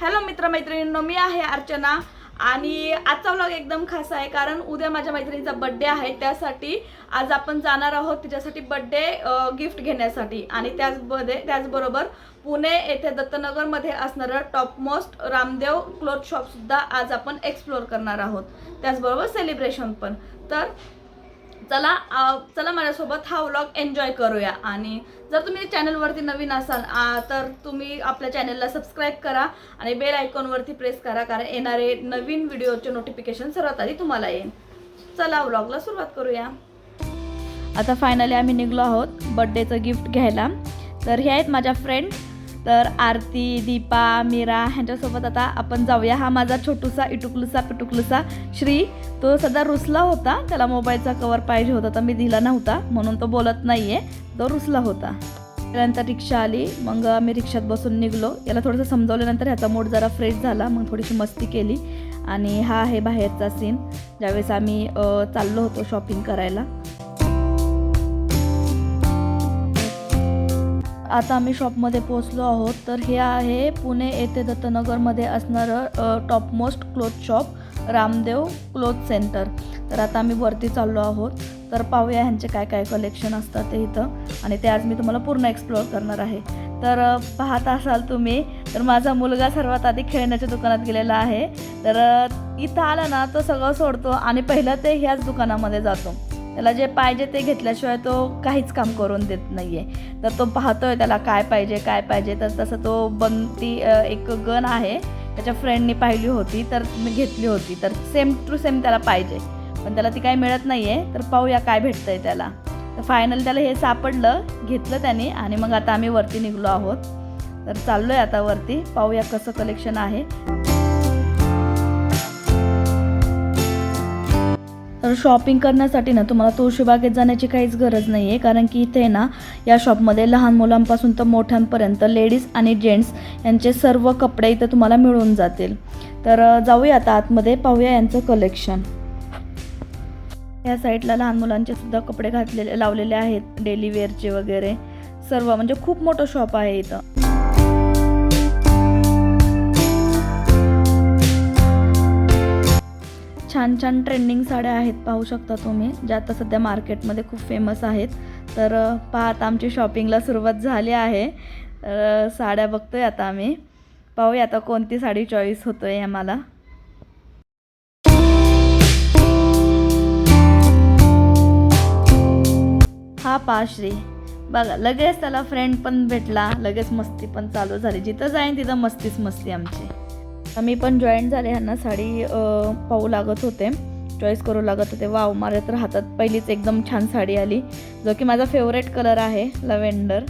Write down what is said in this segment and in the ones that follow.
Hello मित्रमैत्रिणींनो मी आहे अर्चना. आणि आजचा व्लॉग एकदम खास आहे कारण उद्या माझ्या मैत्रिणीचा बड्डे आहे. त्यासाठी आज आपण जाणार आहोत तिच्यासाठी बड्डे गिफ्ट घेण्यासाठी. आणि त्याचमध्ये त्याचबरोबर पुणे येथे दत्तनगरमध्ये असणारं टॉपमोस्ट रामदेव क्लोथ शॉपसुद्धा आज आपण एक्सप्लोअर करणार आहोत. त्याचबरोबर सेलिब्रेशन पण. तर चला चला माझ्यासोबत हा व्लॉग एन्जॉय करूया. आणि जर तुम्ही चॅनलवरती नवीन असाल तर तुम्ही आपल्या चॅनलला सबस्क्राईब करा आणि बेल आयकॉनवरती प्रेस करा कारण येणारे नवीन व्हिडिओचे नोटिफिकेशन सर्वात आधी तुम्हाला येईल. चला व्लॉगला सुरुवात करूया. आता फायनली आम्ही निघलो आहोत बड्डेचं गिफ्ट घ्यायला. तर हे आहेत माझ्या फ्रेंड तर आरती दीपा मीरा ह्यांच्यासोबत आता आपण जाऊया. हा माझा छोटूसा इटुकलुसा पिटुकलुसा श्री. तो सध्या रुसला होता. त्याला मोबाईलचा कवर पाहिजे होता तर मी दिला नव्हता. म्हणून तो बोलत नाही आहे तो रुसला होता. त्यानंतर रिक्षा आली. मग आम्ही रिक्षात बसून निघलो. याला थोडंसं समजवल्यानंतर ह्याचा मूड जरा फ्रेश झाला. मग थोडीशी मस्ती केली. आणि हा आहे बाहेरचा सीन ज्यावेळेस आम्ही चाललो होतो शॉपिंग करायला. आता आम्ही शॉपमध्ये पोहोचलो आहोत. तर हे आहे पुणे येथे दत्तनगरमध्ये असणारं topmost cloth shop Ramdev cloth centre तर आता आम्ही वरती चाललो आहोत. तर पाहूया ह्यांचे काय काय कलेक्शन असतात ते इथं. आणि ते आज मी तुम्हाला पूर्ण एक्सप्लोअर करणार आहे. तर पाहत असाल तुम्ही तर माझा मुलगा सर्वात आधी खेळण्याच्या दुकानात गेलेला आहे. तर इथं आला ना तो सगळं सोडतो आणि पहिलं ते ह्याच दुकानामध्ये जातो. त्याला जे पाहिजे ते घेतल्याशिवाय तो काहीच काम करून देत नाही आहे तर तो पाहतोय त्याला काय पाहिजे काय पाहिजे. तर तसं तो बन ती एक गन आहे. त्याच्या फ्रेंडनी पाहिली होती तर मी घेतली होती. तर सेम टू सेम त्याला पाहिजे. पण त्याला ती काही मिळत नाही आहे तर पाहूया काय भेटतं आहे त्याला. तर फायनल त्याला हे सापडलं घेतलं त्याने आणि मग आता आम्ही वरती निघलो आहोत. तर चाललो आहे आता वरती. पाहूया कसं कलेक्शन आहे. तर शॉपिंग करण्यासाठी ना तुम्हाला तुळशीबागेत जाण्याची काहीच गरज नाही आहे कारण की इथे ना या शॉपमध्ये लहान मुलांपासून तर मोठ्यांपर्यंत लेडीज आणि जेंट्स यांचे सर्व कपडे इथे तुम्हाला मिळून जातील. तर जाऊया आता आतमध्ये पाहूया यांचं कलेक्शन या साईडला लहान मुलांचे सुद्धा कपडे घातलेले लावलेले आहेत डेली वेअरचे वगैरे. सर्व म्हणजे खूप मोठं शॉप आहे इथं. छान छान ट्रेंडिंग साड्या आहेत पाहू शकता तुम्ही ज्या आता सध्या मार्केटमध्ये खूप फेमस आहेत. तर पाहता आमची शॉपिंगला सुरुवात झाली आहे. तर साड्या बघतोय आता आम्ही. पाहूया आता कोणती साडी चॉईस होतोय आम्हाला. हा पाश्री. बघा लगेच त्याला फ्रेंड पण भेटला लगेच मस्ती पण चालू झाली. जिथं जाईन तिथं मस्तीच मस्ती आमची. आम्ही पण जॉईन झाले ह्यांना साडी पाहू लागत होते. चॉईस करू लागत होते. वाव माझ्या तर हातात पहिलीच एकदम छान साडी आली. जो की माझा फेवरेट कलर आहे लव्हेंडर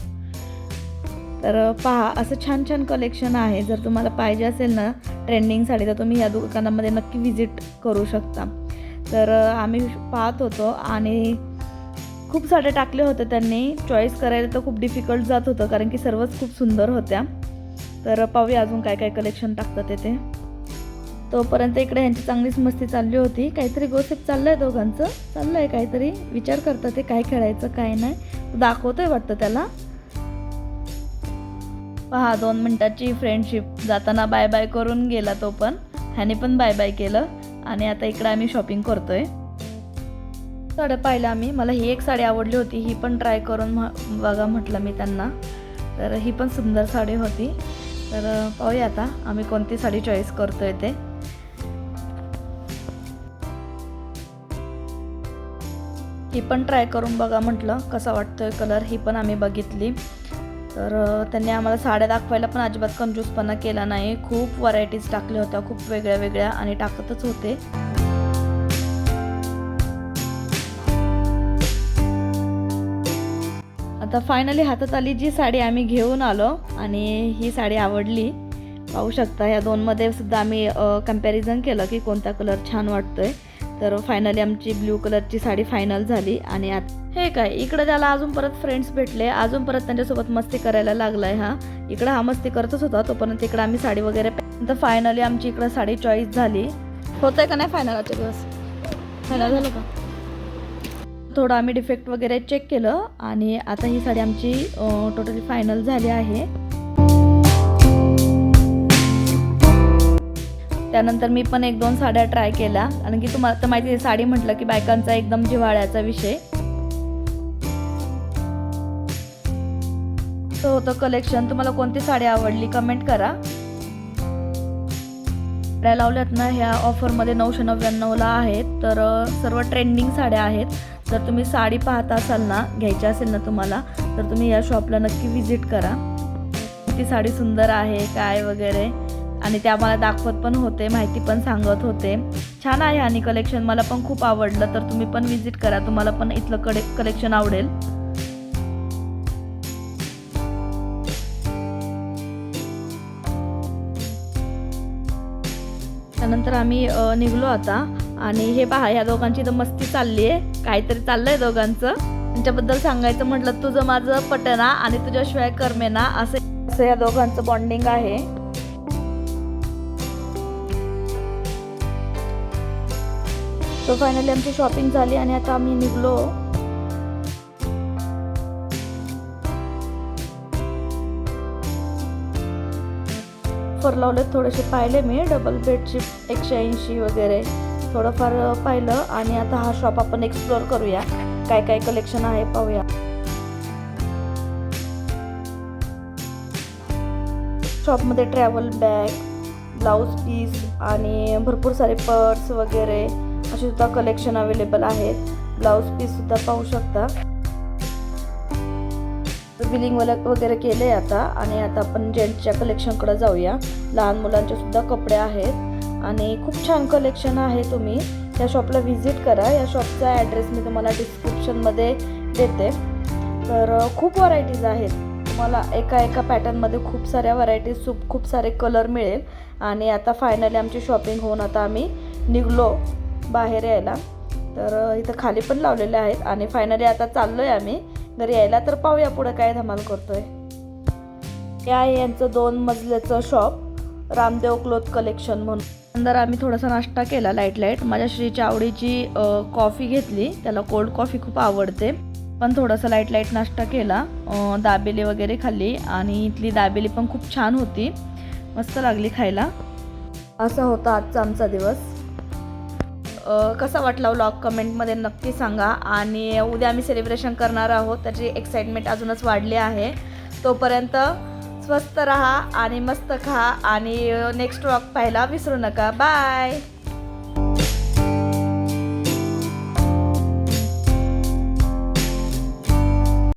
तर पहा असं छान छान कलेक्शन आहे. जर तुम्हाला पाहिजे असेल ना ट्रेंडिंग साडी तर तुम्ही या दुकानामध्ये नक्की व्हिजिट करू शकता. तर आम्ही पाहत होतो आणि खूप साड्या टाकले होते त्यांनी. चॉईस करायला तर खूप डिफिकल्ट जात होतं कारण की सर्वच खूप सुंदर होत्या. तर पाहूया अजून काय काय कलेक्शन टाकतात ते तोपर्यंत इकडे ह्यांची चांगलीच मस्ती चालली होती. काहीतरी गोसिप चाललंय दोघांचं. चाललंय काहीतरी. विचार करतात ते काय खेळायचं काय नाही. दाखवतोय वाटतं त्याला. पहा दोन मिनिटाची फ्रेंडशिप जाताना बाय बाय करून गेला तो पण. ह्याने पण बाय बाय केलं. आणि आता इकडे आम्ही शॉपिंग करतोय. साड्या पाहिल्या आम्ही. मला ही एक साडी आवडली होती. ही पण ट्राय करून बघा म्हटलं मी त्यांना. तर ही पण सुंदर साडी होती. तर पाहूया आता आम्ही कोणती साडी चॉईस करतोय ते. ही पण ट्राय करून बघा म्हटलं कसा वाटतोय कलर ही पण आम्ही बघितली. तर त्यांनी आम्हाला साड्या दाखवायला पण अजिबात कंजूसपणा केला नाही. खूप व्हरायटीज टाकल्या होत्या खूप वेगळ्या वेगळ्या आणि टाकतच होते. आता फायनली हातात आली जी साडी आम्ही घेऊन आलो आणि ही साडी आवडली. पाहू शकता ह्या दोनमध्ये सुद्धा आम्ही कंपॅरिझन केलं की कोणता कलर छान वाटतो आहे तर फायनली आमची ब्ल्यू कलरची साडी फायनल झाली आणि आत हे काय इकडं त्याला अजून परत फ्रेंड्स भेटले अजून परत त्यांच्यासोबत मस्ती करायला लागलाय हा. इकडं हा मस्ती करतच होता तोपर्यंत इकडं आम्ही साडी वगैरे तर फायनली आमची इकडं साडी चॉईस झाली. होतंय का नाही फायनल आजच्या दिवस? फायनल झालं का? थोडं आम्ही डिफेक्ट वगैरे चेक केलं आणि आता ही साडी आमची टोटली फायनल झाली आहे. त्यानंतर मी पण एक दोन साड्या ट्राय केल्या. कारण की तुम्हाला तर माहिती आहे साडी म्हटलं की बायकांचा एकदम जिव्हाळ्याचा विषय. तो होतं कलेक्शन तुम्हाला कोणती साडी आवडली कमेंट करा. साड्या लावल्यात ना ह्या ऑफरमध्ये नऊशे नव्याण्णवला आहेत. तर सर्व ट्रेंडिंग साड्या आहेत. जर तुम्ही साडी पाहता असाल ना घ्यायची असेल ना तुम्हाला तर तुम्ही या शॉपला नक्की व्हिजिट करा. ती साडी सुंदर आहे काय वगैरे. आणि त्या मला दाखवत पण होते माहिती पण सांगत होते. छान आहे आणि कलेक्शन मला पण खूप आवडलं तर तुम्ही पण व्हिजिट करा. तुम्हाला पण इथलं कडे कलेक्शन आवडेल. त्यानंतर आम्ही निघलो आता. आणि हे पहा ह्या दोघांची तर मस्ती चालली आहे. काहीतरी चाललंय दोघांचं. त्यांच्याबद्दल सांगायचं म्हटलं तुझं माझं पटना आणि तुझ्याशिवाय करमेना असं असं या दोघांचं बॉन्डिंग आहे. तो फायनली आमची शॉपिंग झाली आणि आता आम्ही निघलो. फरलावले थोडेसे पाहिले मी डबल बेडची एकशे ऐंशी वगैरे. थोडंफार पाहिलं आणि आता हा शॉप आपण एक्सप्लोअर करूया. काय काय कलेक्शन आहे पाहूया. शॉपमध्ये ट्रॅव्हल बॅग ब्लाऊज पीस आणि भरपूर सारे पर्स वगैरे असे सुद्धा कलेक्शन अवेलेबल आहेत. ब्लाऊज पीस सुद्धा पाहू शकता. बिलिंग वगैरे केले आता आणि आता आपण जेंट्सच्या कलेक्शनकडे जाऊया. लहान मुलांचे सुद्धा कपडे आहेत. आणि खूप छान कलेक्शन आहे तुम्ही. या शॉपला व्हिजिट करा. या शॉपचा ॲड्रेस मी तुम्हाला डिस्क्रिप्शनमध्ये देते. तर खूप व्हरायटीज आहेत. तुम्हाला एका एका पॅटर्नमध्ये खूप साऱ्या व्हरायटीज खूप खूप सारे कलर मिळेल. आणि आता फायनली आमची शॉपिंग होऊन आता आम्ही निघलो बाहेर यायला. तर इथं खाली पण लावलेले आहेत. आणि फायनली आता चाललो आहे आम्ही. घरी यायला तर पाहूया पुढं काय धमाल करतोय. या आहे यांचं दोन मजल्याचं शॉप रामदेव क्लोथ कलेक्शन म्हणून. नंतर आम्ही थोडासा नाश्ता केला लाइट लाइट माझ्या श्रीच्या आवडीची कॉफी घेतली. त्याला कोल्ड कॉफी खूप आवडते. पण थोडासा लाइट लाइट नाश्ता केला. दाबेली वगैरे खाल्ली आणि इथली दाबेली पण खूप छान होती. मस्त लागली खायला. असा होता आजचा आमचा दिवस. कसा वाटला व्लॉग कमेंटमध्ये नक्की सांगा. आणि उद्या आम्ही सेलिब्रेशन करणार आहोत. त्याची एक्साइटमेंट अजूनच वाढली आहे. तोपर्यंत स्वस्त रहा आणि मस्त खा आणि नेक्स्ट वॉक पाहायला विसरू नका. बाय